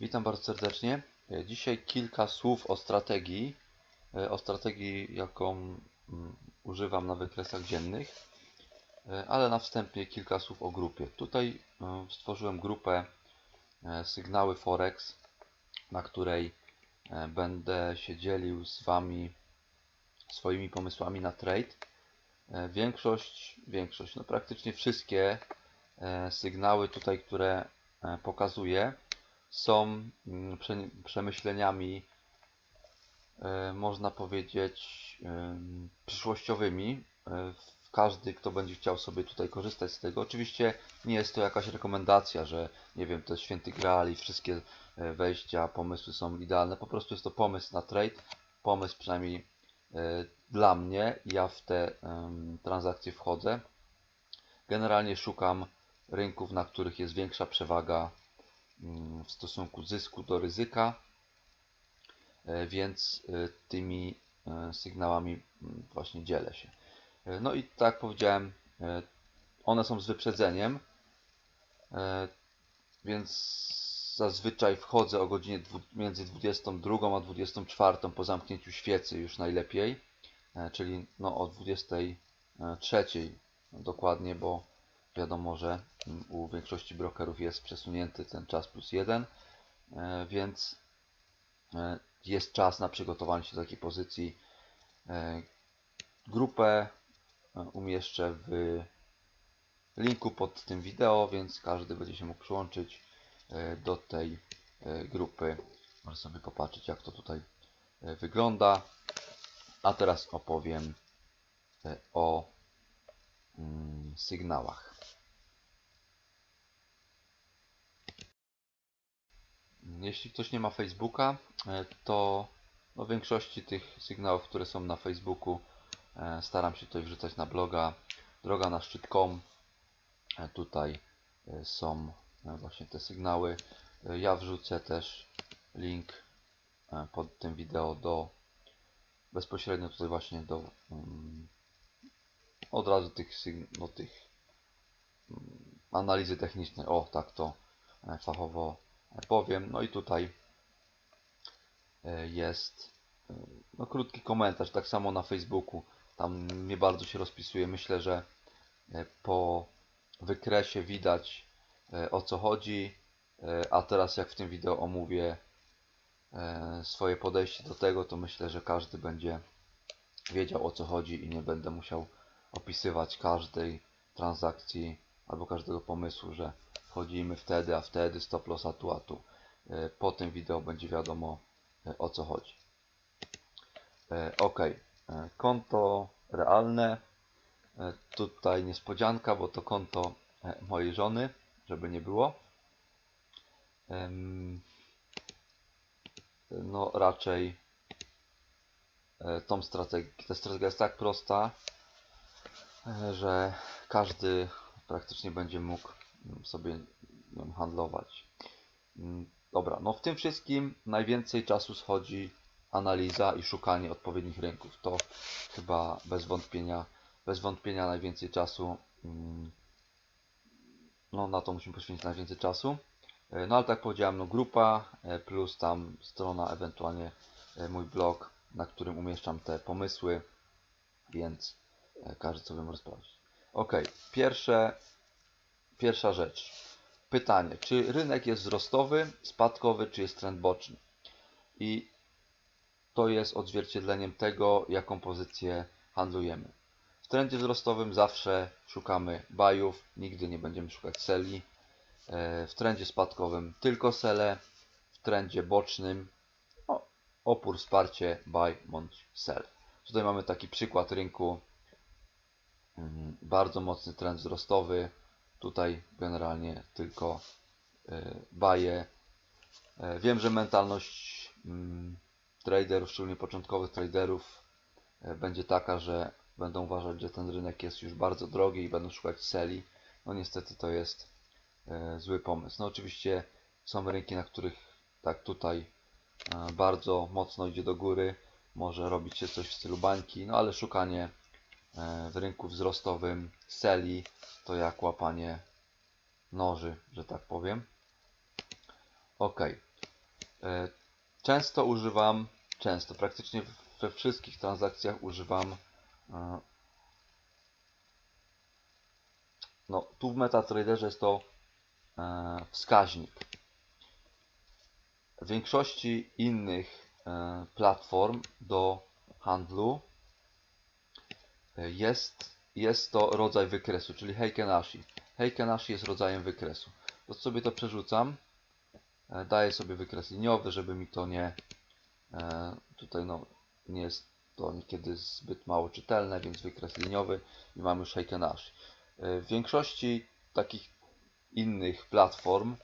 Witam bardzo serdecznie. E, Dzisiaj kilka słów o strategii, e, o strategii, jaką mm, używam na wykresach dziennych, E, ale na wstępie kilka słów o grupie. Tutaj stworzyłem grupę Sygnały Forex, na której będę się dzielił z Wami swoimi pomysłami na trade. Większość, większość, no praktycznie wszystkie sygnały tutaj, które pokazuję, są mm, prze- przemyśleniami, e, można powiedzieć, przyszłościowymi. E, Każdy, kto będzie chciał sobie tutaj korzystać z tego, oczywiście nie jest to jakaś rekomendacja, że nie wiem, to jest święty graal i wszystkie e, wejścia, pomysły są idealne. Po prostu jest to pomysł na trade, pomysł przynajmniej dla mnie. Ja w te transakcje wchodzę. Generalnie szukam rynków, na których jest większa przewaga w stosunku zysku do ryzyka, e, więc e, tymi e, sygnałami mm, właśnie dzielę się. No i tak jak powiedziałem, one są z wyprzedzeniem, więc zazwyczaj wchodzę o godzinie między 22 a 24 po zamknięciu świecy już najlepiej, czyli no o 23 dokładnie, bo wiadomo, że mm, u większości brokerów jest przesunięty ten czas plus jeden, e, więc e, jest czas na przygotowanie się do takiej pozycji. E, Grupę umieszczę w linku pod tym wideo, więc każdy będzie się mógł przyłączyć do tej grupy. Może sobie popatrzeć, jak to tutaj wygląda. A teraz opowiem o mm, sygnałach. Jeśli ktoś nie ma Facebooka, e, to no, w większości tych sygnałów, które są na Facebooku, e, staram się tutaj wrzucać na bloga droga na szczyt.com. E, Tutaj są właśnie te sygnały. Ja wrzucę też link pod tym wideo do bezpośrednio tutaj właśnie do mm, od razu tych, do tych mm, analizy technicznej. O, tak to fachowo powiem. No i tutaj e, jest e, no, krótki komentarz, tak samo na Facebooku. Tam nie bardzo się rozpisuje. Myślę, że e, po wykresie widać o co chodzi. A teraz jak w tym wideo omówię swoje podejście do tego, to myślę, że każdy będzie wiedział o co chodzi i nie będę musiał opisywać każdej transakcji albo każdego pomysłu, że wchodzimy wtedy, a wtedy stop loss a tu, a tu. E, Po tym wideo będzie wiadomo e, o co chodzi. E, Ok, konto realne. Tutaj niespodzianka, bo to konto mojej żony, żeby nie było. No raczej tą strategię, ta strategia jest tak prosta, że każdy praktycznie będzie mógł sobie nią handlować. Mm, Dobra, no w tym wszystkim najwięcej czasu schodzi analiza i szukanie odpowiednich rynków. To chyba bez wątpienia, bez wątpienia najwięcej czasu. mm, No na to musimy poświęcić najwięcej czasu. E, No ale tak powiedziałem, no grupa e, plus tam strona, ewentualnie e, mój blog, na którym umieszczam te pomysły, więc każdy sobie może sprawdzić. Ok, pierwsze, pierwsza rzecz. Pytanie, czy rynek jest wzrostowy, spadkowy, czy jest trend boczny? I to jest odzwierciedleniem tego, jaką pozycję handlujemy. W trendzie wzrostowym zawsze szukamy buyów, nigdy nie będziemy szukać seli. E, W trendzie spadkowym tylko sele, w trendzie bocznym o, opór, wsparcie, buy bądź sell. Tutaj mamy taki przykład rynku, mm, bardzo mocny trend wzrostowy, tutaj generalnie tylko e, baje. E, Wiem, że mentalność mm, traderów, szczególnie początkowych traderów, e, będzie taka, że będą uważać, że ten rynek jest już bardzo drogi i będą szukać seli. No niestety to jest zły pomysł. No oczywiście są rynki, na których tak tutaj bardzo mocno idzie do góry, może robić się coś w stylu bańki, no ale szukanie w rynku wzrostowym seli to jak łapanie noży, że tak powiem. Ok. E, Często używam, często, praktycznie we wszystkich transakcjach używam e, no tu w MetaTraderze jest to e, wskaźnik. W większości innych e, platform do handlu e, jest, jest to rodzaj wykresu, czyli Heikenashi. Heikenashi jest rodzajem wykresu. To sobie to przerzucam. E, daję sobie wykres liniowy, żeby mi to nie e, tutaj no, nie jest to niekiedy zbyt mało czytelne, więc wykres liniowy i mam już Heikenashi. E, W większości takich innych platform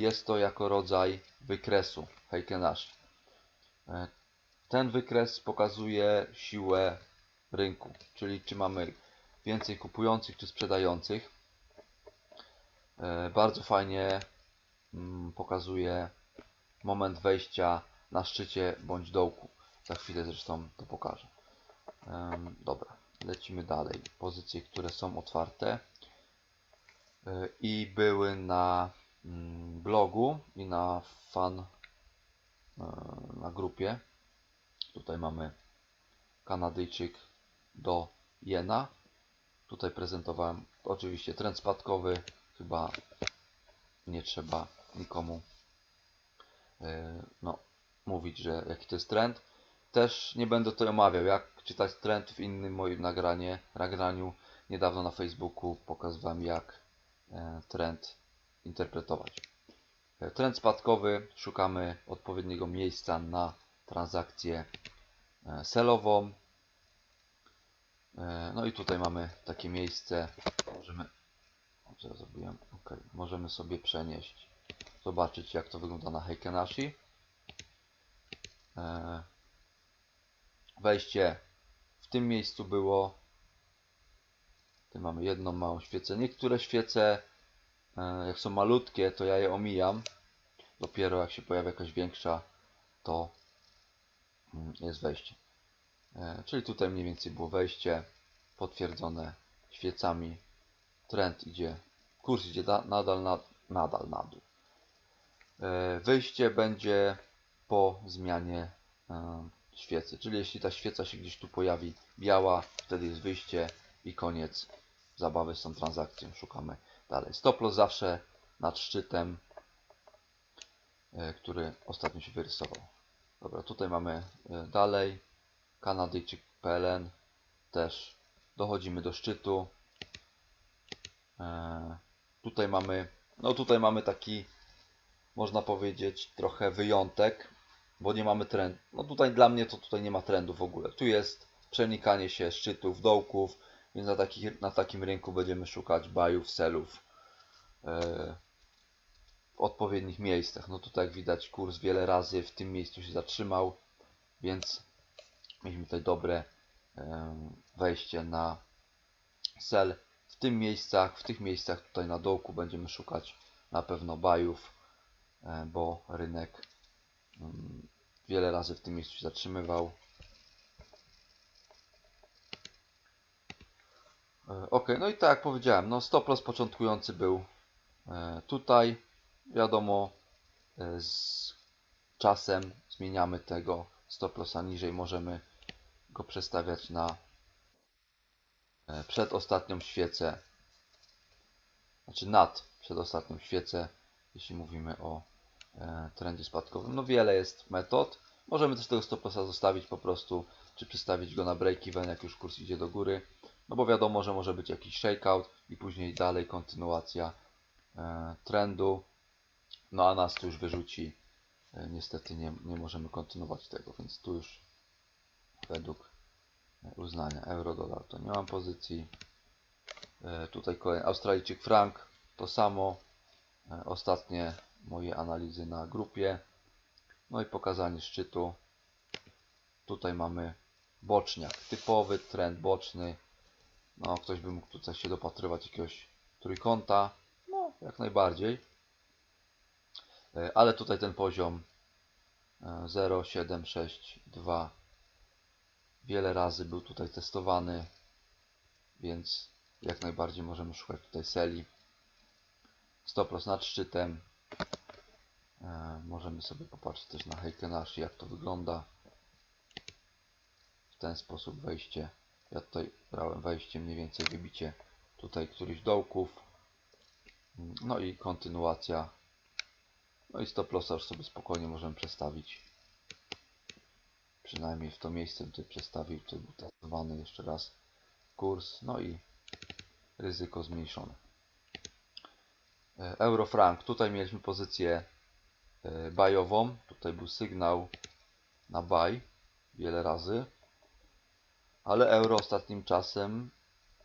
jest to jako rodzaj wykresu Heikenashi. Ten wykres pokazuje siłę rynku, czyli czy mamy więcej kupujących czy sprzedających. E, Bardzo fajnie mm, pokazuje moment wejścia na szczycie bądź dołku. Za chwilę zresztą to pokażę. Dobra, lecimy dalej. Pozycje, które są otwarte e, i były na mm, blogu i na fan e, na grupie. Tutaj mamy Kanadyjczyk do Jena. Tutaj prezentowałem oczywiście trend spadkowy. Chyba nie trzeba nikomu e, no, mówić, że jaki to jest trend. Też nie będę tutaj omawiał, jak czytać trend w innym moim nagranie, nagraniu. Niedawno na Facebooku pokazywałem, jak e, trend interpretować. E, Trend spadkowy, szukamy odpowiedniego miejsca na transakcję selową. E, No i tutaj mamy takie miejsce. Możemy, o, ja zrobiłem? Ok, możemy sobie przenieść, zobaczyć jak to wygląda na Heikenashi. E, Wejście w tym miejscu było. Tu mamy jedną małą świecę. Niektóre świece, e, jak są malutkie, to ja je omijam. Dopiero jak się pojawia jakaś większa, to mm, jest wejście. E, Czyli tutaj mniej więcej było wejście potwierdzone świecami. Trend idzie, kurs idzie da, nadal, na, nadal na dół. E, Wyjście będzie po zmianie e, świecy. Czyli jeśli ta świeca się gdzieś tu pojawi biała, wtedy jest wyjście i koniec zabawy z tą transakcją. Szukamy dalej. Stop loss zawsze nad szczytem, który ostatnio się wyrysował. Dobra, tutaj mamy dalej Kanadyjczyk PLN. Też dochodzimy do szczytu. E, Tutaj mamy, no tutaj mamy taki, można powiedzieć, trochę wyjątek, bo nie mamy trendu. No tutaj dla mnie to tutaj nie ma trendu w ogóle. Tu jest przenikanie się szczytów, dołków, więc na, na takim rynku będziemy szukać bajów, selów e, w odpowiednich miejscach. No tutaj jak widać kurs wiele razy w tym miejscu się zatrzymał, więc mieliśmy tutaj dobre wejście na sel. W tym miejscach, w tych miejscach tutaj na dołku będziemy szukać na pewno bajów, e, bo rynek wiele razy w tym miejscu się zatrzymywał. E, Ok, no i tak jak powiedziałem, no stop loss początkujący był e, tutaj. Wiadomo, z czasem zmieniamy tego stop lossa niżej, możemy go przestawiać na e, przedostatnią świecę, znaczy nad przedostatnią świecę, jeśli mówimy o e, trendzie spadkowym. No wiele jest metod. Możemy też tego stop lossa zostawić po prostu, czy przestawić go na break even, jak już kurs idzie do góry. No bo wiadomo, że może być jakiś shakeout i później dalej kontynuacja e, trendu. No a nas tu już wyrzuci. Niestety nie, nie możemy kontynuować tego, więc tu już według uznania euro-dolar to nie mam pozycji. E, tutaj kolejny Australijczyk frank, to samo. E, ostatnie moje analizy na grupie. No i pokazanie szczytu. Tutaj mamy boczniak, typowy trend boczny. No, ktoś by mógł tutaj się dopatrywać jakiegoś trójkąta. No, jak najbardziej. E, Ale tutaj ten poziom e, 0,762 wiele razy był tutaj testowany, więc jak najbardziej możemy szukać tutaj seli. Stop loss nad szczytem. E, możemy sobie popatrzeć też na Heikenashi, jak to wygląda. W ten sposób wejście. Ja tutaj brałem wejście mniej więcej wybicie tutaj któryś dołków. No i kontynuacja. No i stop lossa już sobie spokojnie możemy przestawić. Przynajmniej w to miejsce tutaj przestawił, tutaj był testowany jeszcze raz kurs. No i ryzyko zmniejszone. E, Eurofrank. Tutaj mieliśmy pozycję e, bajową. Tutaj był sygnał na buy wiele razy. Ale euro ostatnim czasem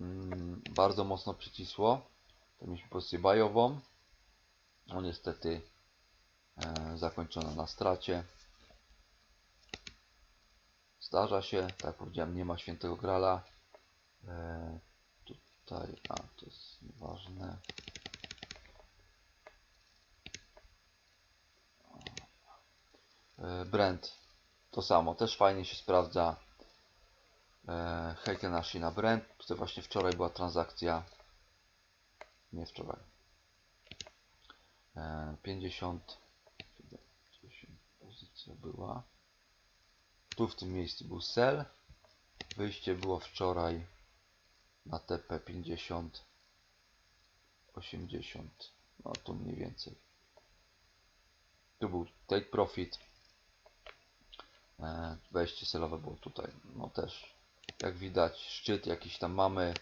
mm, bardzo mocno przycisło. To mieliśmy pozycję bajową. No niestety e, zakończona na stracie. Zdarza się, tak jak powiedziałem, nie ma świętego grala. E, tutaj, a to jest nieważne. E, to samo, też fajnie się sprawdza. E, Heikenashi na Brand. Tutaj właśnie wczoraj była transakcja. Nie wczoraj. E, 50. 50 pozycja była. Tu w tym miejscu był sell. Wyjście było wczoraj na TP 50 80 no tu mniej więcej. Tu był take profit. E, wejście celowe było tutaj. No też. Jak widać szczyt jakiś tam mamy.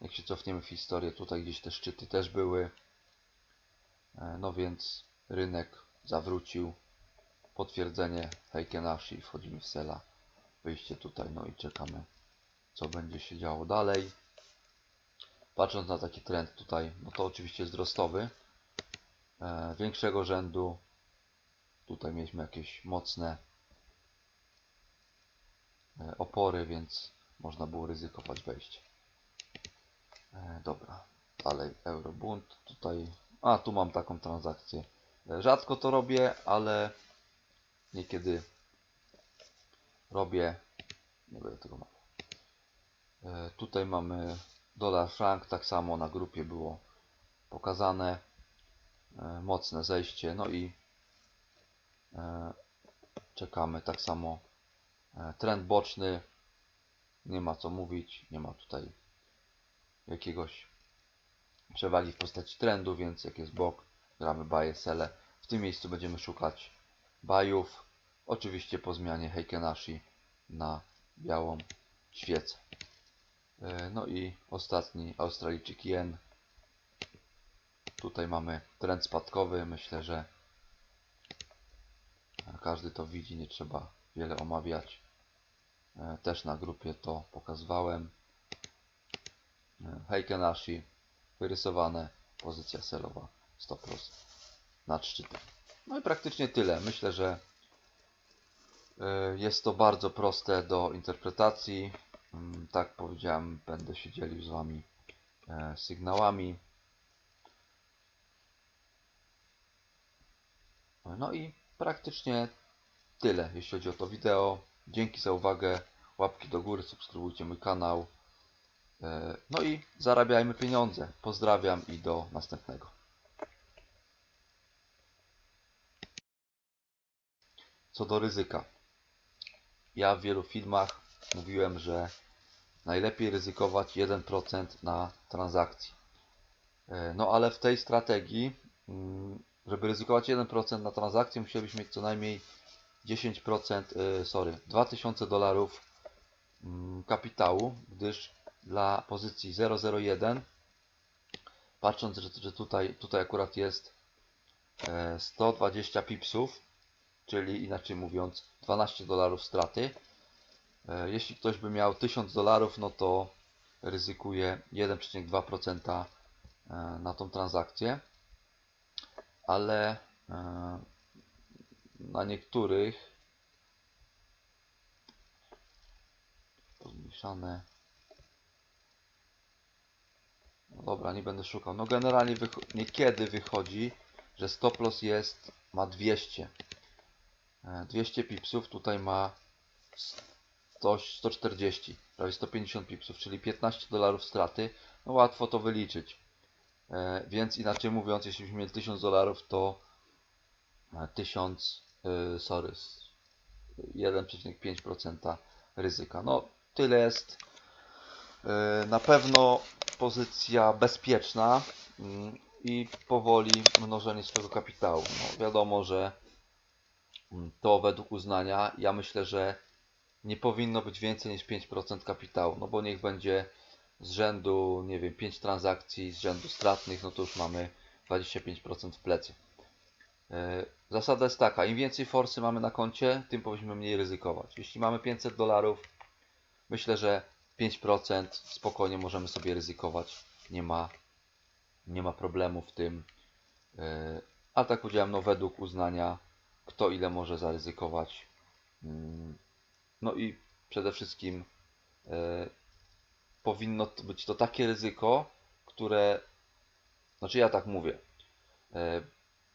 Jak się cofniemy w historię tutaj gdzieś te szczyty też były. E, no więc rynek zawrócił potwierdzenie Heikenashi wchodzimy w sela wyjście tutaj no i czekamy co będzie się działo dalej. Patrząc na taki trend tutaj, no to oczywiście wzrostowy. E, większego rzędu. Tutaj mieliśmy jakieś mocne e, opory, więc można było ryzykować wejście. E, dobra, dalej Eurobund. Tutaj, a tu mam taką transakcję. E, rzadko to robię, ale niekiedy robię. Nie będę tego mało. E, Tutaj mamy dolar frank, tak samo na grupie było pokazane. E, Mocne zejście, no i e, czekamy tak samo. Trend boczny, nie ma co mówić, nie ma tutaj jakiegoś przewagi w postaci trendu, więc jak jest bok, gramy buy, sele. W tym miejscu będziemy szukać buyów, oczywiście po zmianie Heikenashi na białą świecę. E, No i ostatni Australijczyk Jen. Tutaj mamy trend spadkowy. Myślę, że każdy to widzi, nie trzeba wiele omawiać. E, Też na grupie to pokazywałem. E, Heikenashi wyrysowane, pozycja celowa 100% nad szczytem. No i praktycznie tyle. Myślę, że e, jest to bardzo proste do interpretacji. Mm, Tak powiedziałem, będę się dzielił z Wami e, sygnałami. No i praktycznie tyle, jeśli chodzi o to wideo. Dzięki za uwagę, łapki do góry, subskrybujcie mój kanał. E, No i zarabiajmy pieniądze. Pozdrawiam i do następnego. Co do ryzyka. Ja w wielu filmach mówiłem, że najlepiej ryzykować 1% na transakcji. E, No ale w tej strategii, mm, żeby ryzykować 1% na transakcję, musielibyśmy mieć co najmniej 10%, e, sorry, 2000 dolarów mm, kapitału, gdyż dla pozycji 001, patrząc, że, tutaj, tutaj akurat jest e, 120 pipsów, czyli inaczej mówiąc 12 dolarów straty, E, Jeśli ktoś by miał 1000 dolarów, no to ryzykuje 1,2% e, na tą transakcję. Ale e, na niektórych zmniejszane. No dobra, nie będę szukał. No generalnie wycho niekiedy wychodzi, że stop loss jest ma 200. E, 200 pipsów, tutaj ma 100, 140, prawie 150 pipsów, czyli 15 dolarów straty. No łatwo to wyliczyć. E, więc inaczej mówiąc, jeśli byśmy mieli 1000 dolarów, to e, 1000, y, sorry, s- 1,5% ryzyka. No, tyle jest na pewno pozycja bezpieczna mm, i powoli mnożenie swojego kapitału. No, wiadomo, że to według uznania, ja myślę, że nie powinno być więcej niż 5% kapitału, no bo niech będzie z rzędu, nie wiem, 5 transakcji z rzędu stratnych, no to już mamy 25% w plecy. E, Zasada jest taka, im więcej forsy mamy na koncie, tym powinniśmy mniej ryzykować. Jeśli mamy 500 dolarów, myślę, że 5% spokojnie możemy sobie ryzykować. Nie ma, nie ma problemu w tym. E, A tak powiedziałem, no według uznania, kto ile może zaryzykować. Mm, No i przede wszystkim e, powinno być to takie ryzyko, które, znaczy ja tak mówię, e,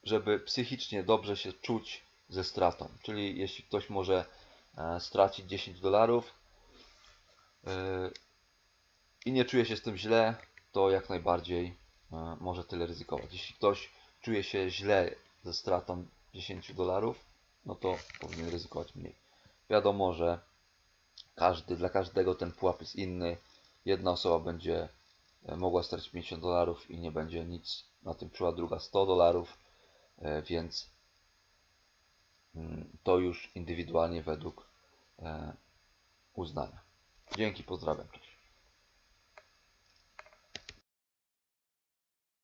żeby psychicznie dobrze się czuć ze stratą. Czyli jeśli ktoś może e, stracić 10 dolarów i nie czuje się z tym źle, to jak najbardziej może tyle ryzykować. Jeśli ktoś czuje się źle ze stratą 10 dolarów, no to powinien ryzykować mniej. Wiadomo, że każdy, dla każdego ten pułap jest inny. Jedna osoba będzie e, mogła stracić 50 dolarów i nie będzie nic na tym czuła, druga 100 dolarów, e, więc mm, to już indywidualnie według e, uznania. Dzięki, pozdrawiam. Cześć.